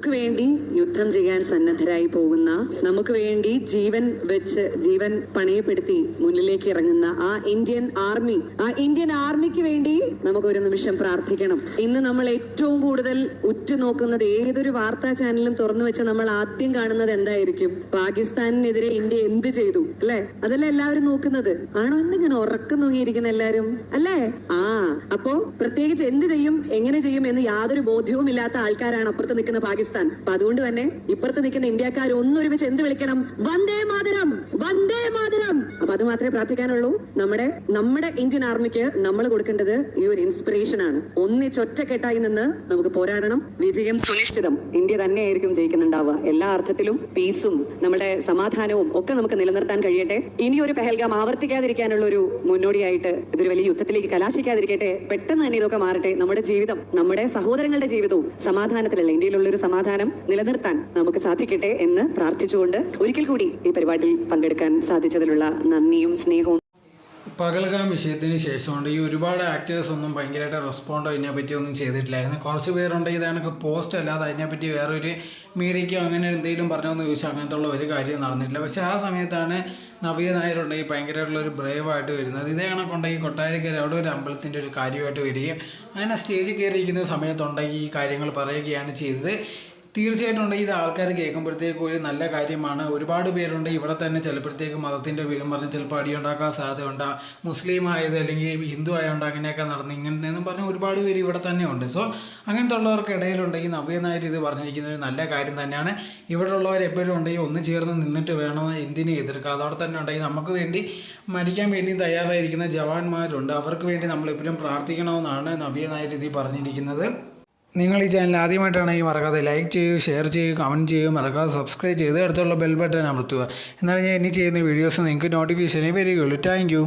നമുക്ക് വേണ്ടി യുദ്ധം ചെയ്യാൻ സന്നദ്ധരായി പോകുന്ന നമുക്ക് വേണ്ടി ജീവൻ വെച്ച് ജീവൻ പണയപ്പെടുത്തി മുന്നിലേക്ക് ഇറങ്ങുന്ന ആ ഇന്ത്യൻ ആർമി ആ ഇന്ത്യൻ ആർമിക്ക് വേണ്ടി നമുക്ക് ഒരു നിമിഷം പ്രാർത്ഥിക്കണം. ഇന്ന് നമ്മൾ ഏറ്റവും കൂടുതൽ ഉറ്റുനോക്കുന്നത് ഏതൊരു വാർത്താ ചാനലും തുറന്നു വെച്ച നമ്മൾ ആദ്യം കാണുന്നത് എന്തായിരിക്കും? പാകിസ്ഥാനിനെതിരെ ഇന്ത്യ എന്ത് ചെയ്തു? അല്ലെ? അതല്ല എല്ലാവരും നോക്കുന്നത്? ആണോ എന്നിങ്ങനെ ഉറക്കം നോക്കിയിരിക്കുന്ന എല്ലാരും അല്ലേ? ആ അപ്പോ പ്രത്യേകിച്ച് എന്ത് ചെയ്യും എങ്ങനെ ചെയ്യും എന്ന് യാതൊരു ബോധ്യവും ഇല്ലാത്ത ആൾക്കാരാണ് അപ്പുറത്ത് നിൽക്കുന്ന പാകിസ്ഥാൻ അപ്പൊ അതുകൊണ്ട് തന്നെ ഇപ്പുറത്ത് നിൽക്കുന്ന ഇന്ത്യക്കാർ ഒന്നൊരുമിച്ച് എന്ത് വിളിക്കണം? വന്ദേ മാതരം വന്ദേ മാതരം. അത് മാത്രമേ പ്രാർത്ഥിക്കാനുള്ളൂ. നമ്മുടെ നമ്മുടെ ഇന്ത്യൻ ആർമിക്ക് നമ്മൾ കൊടുക്കേണ്ടത് ഈ ഒരു ഇൻസ്പിറേഷൻ ആണ്. ഒന്നിച്ചൊറ്റക്കെട്ടായി നിന്ന് നമുക്ക് പോരാടണം. വിജയം സുനിശ്ചിതം. ഇന്ത്യ തന്നെയായിരിക്കും ജയിക്കുന്നുണ്ടാവുക. എല്ലാ അർത്ഥത്തിലും പീസും നമ്മുടെ സമാധാനവും ഒക്കെ നമുക്ക് നിലനിർത്താൻ കഴിയട്ടെ. ഇനി ഒരു പെഹൽഗാം ആവർത്തിക്കാതിരിക്കാനുള്ള ഒരു മുന്നോടിയായിട്ട് ഇതൊരു വലിയ യുദ്ധത്തിലേക്ക് കലാശിക്കാതിരിക്കട്ടെ. പെട്ടെന്ന് തന്നെ ഇതൊക്കെ മാറട്ടെ. നമ്മുടെ ജീവിതം നമ്മുടെ സഹോദരങ്ങളുടെ ജീവിതവും സമാധാനത്തിലല്ല. ഇന്ത്യയിലുള്ള ഒരു സമാധാനം നിലനിർത്താൻ നമുക്ക് സാധിക്കട്ടെ എന്ന് പ്രാർത്ഥിച്ചുകൊണ്ട് ഒരിക്കൽ കൂടി ഈ പരിപാടിയിൽ പങ്കെടുക്കാൻ സാധിച്ചതിലുള്ള നന്ദിയും സ്നേഹവും. പകൽഗാം വിഷയത്തിന് ശേഷമുണ്ട്. ഈ ഒരുപാട് ആക്ടേഴ്സ് ഒന്നും ഭയങ്കരമായിട്ട് റെസ്പോണ്ടോ ഇതിനെപ്പറ്റി ഒന്നും ചെയ്തിട്ടില്ലായിരുന്നു. കുറച്ച് പേരുണ്ട് ഇതാണെങ്കിൽ പോസ്റ്റ് അല്ലാതെ അതിനെപ്പറ്റി വേറൊരു മീഡിയയ്ക്കോ അങ്ങനെ എന്തെങ്കിലും പറഞ്ഞോന്ന് ചോദിച്ചാൽ അങ്ങനത്തെ ഉള്ള ഒരു കാര്യവും നടന്നിട്ടില്ല. പക്ഷേ ആ സമയത്താണ് നവീയ നായരുണ്ടെങ്കിൽ ഭയങ്കരമായിട്ടുള്ള ഒരു ബ്രേവായിട്ട് വരുന്നത്. ഇതേ കണക്കുണ്ടെങ്കിൽ കൊട്ടാരക്കര അവിടെ ഒരു അമ്പലത്തിന്റെ ഒരു കാര്യമായിട്ട് വരികയും അങ്ങനെ സ്റ്റേജിൽ കയറിയിരിക്കുന്ന സമയത്തുണ്ടെങ്കിൽ ഈ കാര്യങ്ങൾ പറയുകയാണ് ചെയ്തത്. തീർച്ചയായിട്ടും ഉണ്ട്. ഇത് ആൾക്കാർ കേൾക്കുമ്പോഴത്തേക്കും ഒരു നല്ല കാര്യമാണ്. ഒരുപാട് പേരുണ്ട്. ഇവിടെ തന്നെ ചിലപ്പോഴത്തേക്ക് മതത്തിന്റെ പേരും പറഞ്ഞ് ചിലപ്പോൾ അടിയുണ്ടാക്കാൻ സാധ്യതയുണ്ട്. മുസ്ലിം ആയത് അല്ലെങ്കിൽ ഹിന്ദു ആയതുകൊണ്ട് അങ്ങനെയൊക്കെ നടന്ന് ഇങ്ങനെയെന്നും പറഞ്ഞ് ഒരുപാട് പേര് ഇവിടെ തന്നെ ഉണ്ട്. സോ അങ്ങനത്തെ ഉള്ളവർക്ക് ഇടയിലുണ്ടെങ്കിൽ നായർ ഇത് പറഞ്ഞിരിക്കുന്ന ഒരു നല്ല കാര്യം തന്നെയാണ്. ഇവിടെ ഉള്ളവർ എപ്പോഴും ഉണ്ടെങ്കിൽ ഒന്ന് ചേർന്ന് നിന്നിട്ട് വേണം എന്തിനെ എതിർക്കുക അതവിടെ തന്നെ ഉണ്ടെങ്കിൽ നമുക്ക് വേണ്ടി മരിക്കാൻ വേണ്ടി തയ്യാറായിരിക്കുന്ന ജവാന്മാരുണ്ട്. അവർക്ക് വേണ്ടി നമ്മൾ എപ്പോഴും പ്രാർത്ഥിക്കണമെന്നാണ് നവ്യ നായർ ഇതിൽ പറഞ്ഞിരിക്കുന്നത്. നിങ്ങൾ ഈ ചാനൽ ആദ്യമായിട്ടാണെങ്കിൽ മറക്കാതെ ലൈക്ക് ചെയ്യുക ഷെയർ ചെയ്യുക കമന്റ് ചെയ്യുക മറക്കാതെ സബ്സ്ക്രൈബ് ചെയ്ത് അടുത്തുള്ള ബെൽ ബട്ടൺ അമർത്തുക. എന്നാൽ ഞാൻ ഇനി ചെയ്യുന്ന വീഡിയോസ് നിങ്ങൾക്ക് നോട്ടിഫിക്കേഷനേ വരികയുള്ളൂ. താങ്ക്